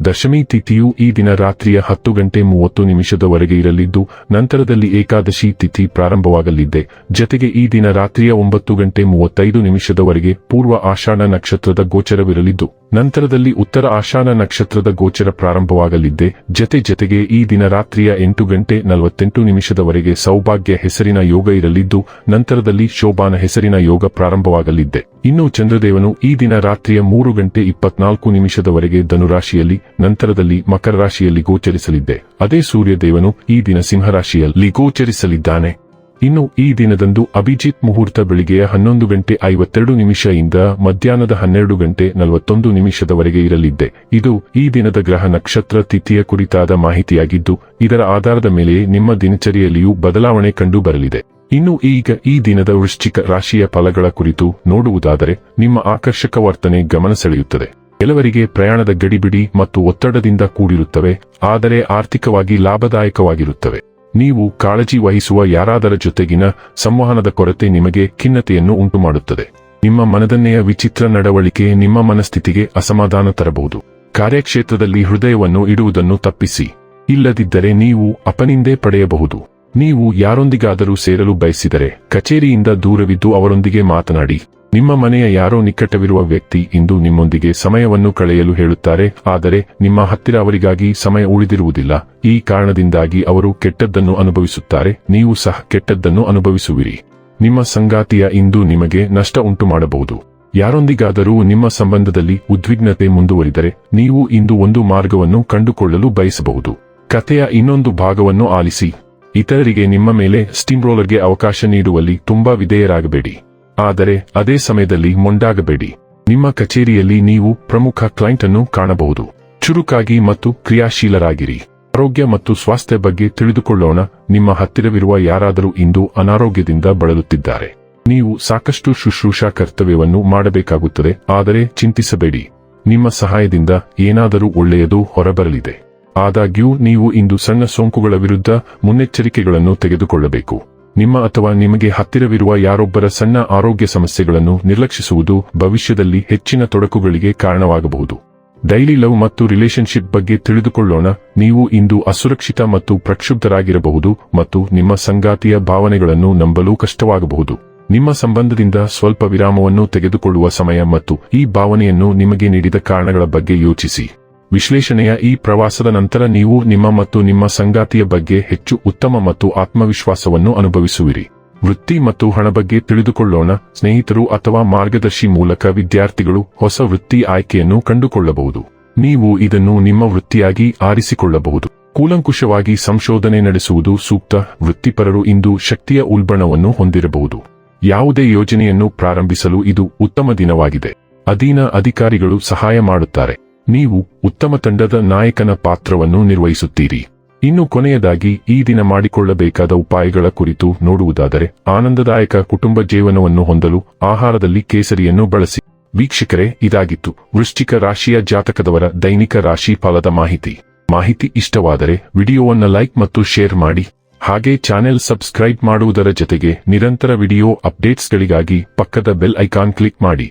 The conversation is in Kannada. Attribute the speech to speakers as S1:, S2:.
S1: ದಶಮಿ ತಿಥಿಯು ಈ ದಿನ ರಾತ್ರಿಯ ಹತ್ತು ಗಂಟೆ ಮೂವತ್ತು ನಿಮಿಷದವರೆಗೆ ಇರಲಿದ್ದು, ನಂತರದಲ್ಲಿ ಏಕಾದಶಿ ತಿಥಿ ಪ್ರಾರಂಭವಾಗಲಿದೆ. ಜತೆಗೆ ಈ ದಿನ ರಾತ್ರಿಯ ಒಂಬತ್ತು ಗಂಟೆ ಮೂವತ್ತೈದು ನಿಮಿಷದವರೆಗೆ ಪೂರ್ವ ಆಷಾಢ ನಕ್ಷತ್ರದ ಗೋಚರವಿರಲಿದ್ದು, ನಂತರದಲ್ಲಿ ಉತ್ತರ ಆಷಾಢ ನಕ್ಷತ್ರದ ಗೋಚರ ಪ್ರಾರಂಭವಾಗಲಿದ್ದೆ ಜತೆ ಜತೆಗೆ ಈ ದಿನ ರಾತ್ರಿಯ ಎಂಟು ಗಂಟೆ ನಲವತ್ತೆಂಟು ನಿಮಿಷದವರೆಗೆ ಸೌಭಾಗ್ಯ ಹೆಸರಿನ ಯೋಗ ಇರಲಿದ್ದು, ನಂತರದಲ್ಲಿ ಶೋಭಾನ ಹೆಸರಿನ ಯೋಗ ಪ್ರಾರಂಭವಾಗಲಿದ್ದೆ ಇನ್ನು ಚಂದ್ರದೇವನು ಈ ದಿನ ರಾತ್ರಿಯ ಮೂರು ಗಂಟೆ ಇಪ್ಪತ್ನಾಲ್ಕು ನಿಮಿಷದವರೆಗೆ ಧನುರಾಶಿಯಲ್ಲಿ ನಂತರದಲ್ಲಿ ಮಕರ ರಾಶಿಯಲ್ಲಿ ಗೋಚರಿಸಲಿದ್ದೆ. ಅದೇ ಸೂರ್ಯದೇವನು ಈ ದಿನ ಸಿಂಹರಾಶಿಯಲ್ಲಿ ಗೋಚರಿಸಲಿದ್ದಾನೆ. ಇನ್ನು ಈ ದಿನದಂದು ಅಭಿಜಿತ್ ಮುಹೂರ್ತ ಬೆಳಿಗ್ಗೆಯ ಹನ್ನೊಂದು ಗಂಟೆ ಐವತ್ತೆರಡು ನಿಮಿಷದಿಂದ ಮಧ್ಯಾಹ್ನದ ಹನ್ನೆರಡು ಗಂಟೆ ನಲವತ್ತೊಂದು ನಿಮಿಷದವರೆಗೆ ಇರಲಿದ್ದೆ. ಇದು ಈ ದಿನದ ಗ್ರಹ ನಕ್ಷತ್ರ ತಿಥಿಯ ಕುರಿತಾದ ಮಾಹಿತಿಯಾಗಿದ್ದು, ಇದರ ಆಧಾರದ ಮೇಲೆ ನಿಮ್ಮ ದಿನಚರಿಯಲ್ಲಿಯೂ ಬದಲಾವಣೆ ಕಂಡು ಬರಲಿದೆ. ಇನ್ನು ಈಗ ಈ ದಿನದ ವೃಶ್ಚಿಕ ರಾಶಿಯ ಫಲಗಳ ಕುರಿತು ನೋಡುವುದಾದರೆ, ನಿಮ್ಮ ಆಕರ್ಷಕ ವರ್ತನೆ ಗಮನ ಸೆಳೆಯುತ್ತದೆ. ಕೆಲವರಿಗೆ ಪ್ರಯಾಣದ ಗಡಿಬಿಡಿ ಮತ್ತು ಒತ್ತಡದಿಂದ ಕೂಡಿರುತ್ತವೆ, ಆದರೆ ಆರ್ಥಿಕವಾಗಿ ಲಾಭದಾಯಕವಾಗಿರುತ್ತವೆ. ನೀವು ಕಾಳಜಿ ವಹಿಸುವ ಯಾರಾದರ ಜೊತೆಗಿನ ಸಂವಹನದ ಕೊರತೆ ನಿಮಗೆ ಖಿನ್ನತೆಯನ್ನು ಉಂಟುಮಾಡುತ್ತದೆ. ನಿಮ್ಮ ಮನದನ್ನೆಯ ವಿಚಿತ್ರ ನಡವಳಿಕೆ ನಿಮ್ಮ ಮನಸ್ಥಿತಿಗೆ ಅಸಮಾಧಾನ ತರಬಹುದು. ಕಾರ್ಯಕ್ಷೇತ್ರದಲ್ಲಿ ಹೃದಯವನ್ನು ಇಡುವುದನ್ನು ತಪ್ಪಿಸಿ. ಇಲ್ಲದಿದ್ದರೆ ನೀವು ಅಪನಿಂದೆ ಪಡೆಯಬಹುದು. ನೀವು ಯಾರೊಂದಿಗಾದರೂ ಸೇರಲು ಬಯಸಿದರೆ ಕಚೇರಿಯಿಂದ ದೂರವಿದ್ದು ಅವರೊಂದಿಗೆ ಮಾತನಾಡಿ. ನಿಮ್ಮ ಮನೆಯ ಯಾರೋ ನಿಕಟವಿರುವ ವ್ಯಕ್ತಿ ಇಂದು ನಿಮ್ಮೊಂದಿಗೆ ಸಮಯವನ್ನು ಕಳೆಯಲು ಹೇಳುತ್ತಾರೆ, ಆದರೆ ನಿಮ್ಮ ಹತ್ತಿರ ಅವರಿಗಾಗಿ ಸಮಯ ಉಳಿದಿರುವುದಿಲ್ಲ. ಈ ಕಾರಣದಿಂದಾಗಿ ಅವರು ಕೆಟ್ಟದ್ದನ್ನು ಅನುಭವಿಸುತ್ತಾರೆ, ನೀವು ಸಹ ಕೆಟ್ಟದ್ದನ್ನು ಅನುಭವಿಸುವಿರಿ. ನಿಮ್ಮ ಸಂಗಾತಿಯ ಇಂದು ನಿಮಗೆ ನಷ್ಟ ಉಂಟು ಮಾಡಬಹುದು ಯಾರೊಂದಿಗಾದರೂ ನಿಮ್ಮ ಸಂಬಂಧದಲ್ಲಿ ಉದ್ವಿಗ್ನತೆ ಮುಂದುವರಿದರೆ, ನೀವು ಇಂದು ಒಂದು ಮಾರ್ಗವನ್ನು ಕಂಡುಕೊಳ್ಳಲು ಬಯಸಬಹುದು. ಕಥೆಯ ಇನ್ನೊಂದು ಭಾಗವನ್ನು ಆಲಿಸಿ. ಇತರರಿಗೆ ನಿಮ್ಮ ಮೇಲೆ ಸ್ಟೀಮ್ ರೋಲರ್ಗೆ ಅವಕಾಶ ನೀಡುವಲ್ಲಿ ತುಂಬಾ ವಿಧೇಯರಾಗಬೇಡಿ. ಆದರೆ ಅದೇ ಸಮಯದಲ್ಲಿ ಮೊಂಡಾಗಬೇಡಿ ನಿಮ್ಮ ಕಚೇರಿಯಲ್ಲಿ ನೀವು ಪ್ರಮುಖ ಕ್ಲೈಂಟ್ ಅನ್ನು ಕಾಣಬಹುದು. ಚುರುಕಾಗಿ ಮತ್ತು ಕ್ರಿಯಾಶೀಲರಾಗಿರಿ. ಆರೋಗ್ಯ ಮತ್ತು ಸ್ವಾಸ್ಥ್ಯ ಬಗ್ಗೆ ತಿಳಿದುಕೊಳ್ಳೋಣ. ನಿಮ್ಮ ಹತ್ತಿರವಿರುವ ಯಾರಾದರೂ ಇಂದು ಅನಾರೋಗ್ಯದಿಂದ ಬಳಲುತ್ತಿದ್ದಾರೆ. ನೀವು ಸಾಕಷ್ಟು ಶುಶ್ರೂಷಾ ಕರ್ತವ್ಯವನ್ನು ಮಾಡಬೇಕಾಗುತ್ತದೆ, ಆದರೆ ಚಿಂತಿಸಬೇಡಿ. ನಿಮ್ಮ ಸಹಾಯದಿಂದ ಏನಾದರೂ ಒಳ್ಳೆಯದು ಹೊರಬರಲಿದೆ. ಆದಾಗ್ಯೂ, ನೀವು ಇಂದು ಸಣ್ಣ ಸೋಂಕುಗಳ ವಿರುದ್ಧ ಮುನ್ನೆಚ್ಚರಿಕೆಗಳನ್ನು ತೆಗೆದುಕೊಳ್ಳಬೇಕು. ನಿಮ್ಮ ಅಥವಾ ನಿಮಗೆ ಹತ್ತಿರವಿರುವ ಯಾರೊಬ್ಬರ ಸಣ್ಣ ಆರೋಗ್ಯ ಸಮಸ್ಯೆಗಳನ್ನು ನಿರ್ಲಕ್ಷಿಸುವುದು ಭವಿಷ್ಯದಲ್ಲಿ ಹೆಚ್ಚಿನ ತೊಡಕುಗಳಿಗೆ ಕಾರಣವಾಗಬಹುದು. ಡೈಲಿ ಲವ್ ಮತ್ತು ರಿಲೇಶನ್ಶಿಪ್ ಬಗ್ಗೆ ತಿಳಿದುಕೊಳ್ಳೋಣ. ನೀವು ಇಂದು ಅಸುರಕ್ಷಿತ ಮತ್ತು ಪ್ರಕ್ಷುಬ್ಧರಾಗಿರಬಹುದು ಮತ್ತು ನಿಮ್ಮ ಸಂಗಾತಿಯ ಭಾವನೆಗಳನ್ನು ನಂಬಲು ಕಷ್ಟವಾಗಬಹುದು. ನಿಮ್ಮ ಸಂಬಂಧದಿಂದ ಸ್ವಲ್ಪ ವಿರಾಮವನ್ನು ತೆಗೆದುಕೊಳ್ಳುವ ಸಮಯ ಮತ್ತು ಈ ಭಾವನೆಯನ್ನು ನಿಮಗೆ ನೀಡಿದ ಕಾರಣಗಳ ಬಗ್ಗೆ ಯೋಚಿಸಿ. ವಿಶ್ಲೇಷಣೆಯ ಈ ಪ್ರವಾಸದ ನಂತರ ನೀವು ನಿಮ್ಮ ಮತ್ತು ನಿಮ್ಮ ಸಂಗಾತಿಯ ಬಗ್ಗೆ ಹೆಚ್ಚು ಉತ್ತಮ ಮತ್ತು ಆತ್ಮವಿಶ್ವಾಸವನ್ನು ಅನುಭವಿಸುವಿರಿ. ವೃತ್ತಿ ಮತ್ತು ಹಣ ಬಗ್ಗೆ ತಿಳಿದುಕೊಳ್ಳೋಣ. ಸ್ನೇಹಿತರು ಅಥವಾ ಮಾರ್ಗದರ್ಶಿ ಮೂಲಕ ವಿದ್ಯಾರ್ಥಿಗಳು ಹೊಸ ವೃತ್ತಿ ಆಯ್ಕೆಯನ್ನು ಕಂಡುಕೊಳ್ಳಬಹುದು. ನೀವು ಇದನ್ನು ನಿಮ್ಮ ವೃತ್ತಿಯಾಗಿ ಆರಿಸಿಕೊಳ್ಳಬಹುದು. ಕೂಲಂಕುಷವಾಗಿ ಸಂಶೋಧನೆ ನಡೆಸುವುದು ಸೂಕ್ತ. ವೃತ್ತಿಪರರು ಇಂದು ಶಕ್ತಿಯ ಉಲ್ಬಣವನ್ನು ಹೊಂದಿರಬಹುದು. ಯಾವುದೇ ಯೋಜನೆಯನ್ನು ಪ್ರಾರಂಭಿಸಲು ಇದು ಉತ್ತಮ ದಿನವಾಗಿದೆ. ಅಧೀನ ಅಧಿಕಾರಿಗಳು ಸಹಾಯ ಮಾಡುತ್ತಾರೆ. ನೀವು ಉತ್ತಮ ತಂಡದ ನಾಯಕನ ಪಾತ್ರವನ್ನು ನಿರ್ವಹಿಸುತ್ತೀರಿ. ಇನ್ನು ಕೊನೆಯದಾಗಿ ಈ ದಿನ ಮಾಡಿಕೊಳ್ಳಬೇಕಾದ ಉಪಾಯಗಳ ಕುರಿತು ನೋಡುವುದಾದರೆ ಆನಂದದಾಯಕ ಕುಟುಂಬ ಜೀವನವನ್ನು ಹೊಂದಲು ಆಹಾರದಲ್ಲಿ ಕೇಸರಿಯನ್ನು ಬಳಸಿ. ವೀಕ್ಷಕರೇ, ಇದಾಗಿತ್ತು ವೃಶ್ಚಿಕ ರಾಶಿಯ ಜಾತಕದವರ ದೈನಿಕ ರಾಶಿ ಫಲದ ಮಾಹಿತಿ. ಮಾಹಿತಿ ಇಷ್ಟವಾದರೆ ವಿಡಿಯೋವನ್ನು ಲೈಕ್ ಮತ್ತು ಶೇರ್ ಮಾಡಿ. ಹಾಗೆ ಚಾನೆಲ್ ಸಬ್ಸ್ಕ್ರೈಬ್ ಮಾಡುವುದರ ಜೊತೆಗೆ ನಿರಂತರ ವಿಡಿಯೋ ಅಪ್ಡೇಟ್ಸ್ಗಳಿಗಾಗಿ ಪಕ್ಕದ ಬೆಲ್ ಐಕಾನ್ ಕ್ಲಿಕ್ ಮಾಡಿ.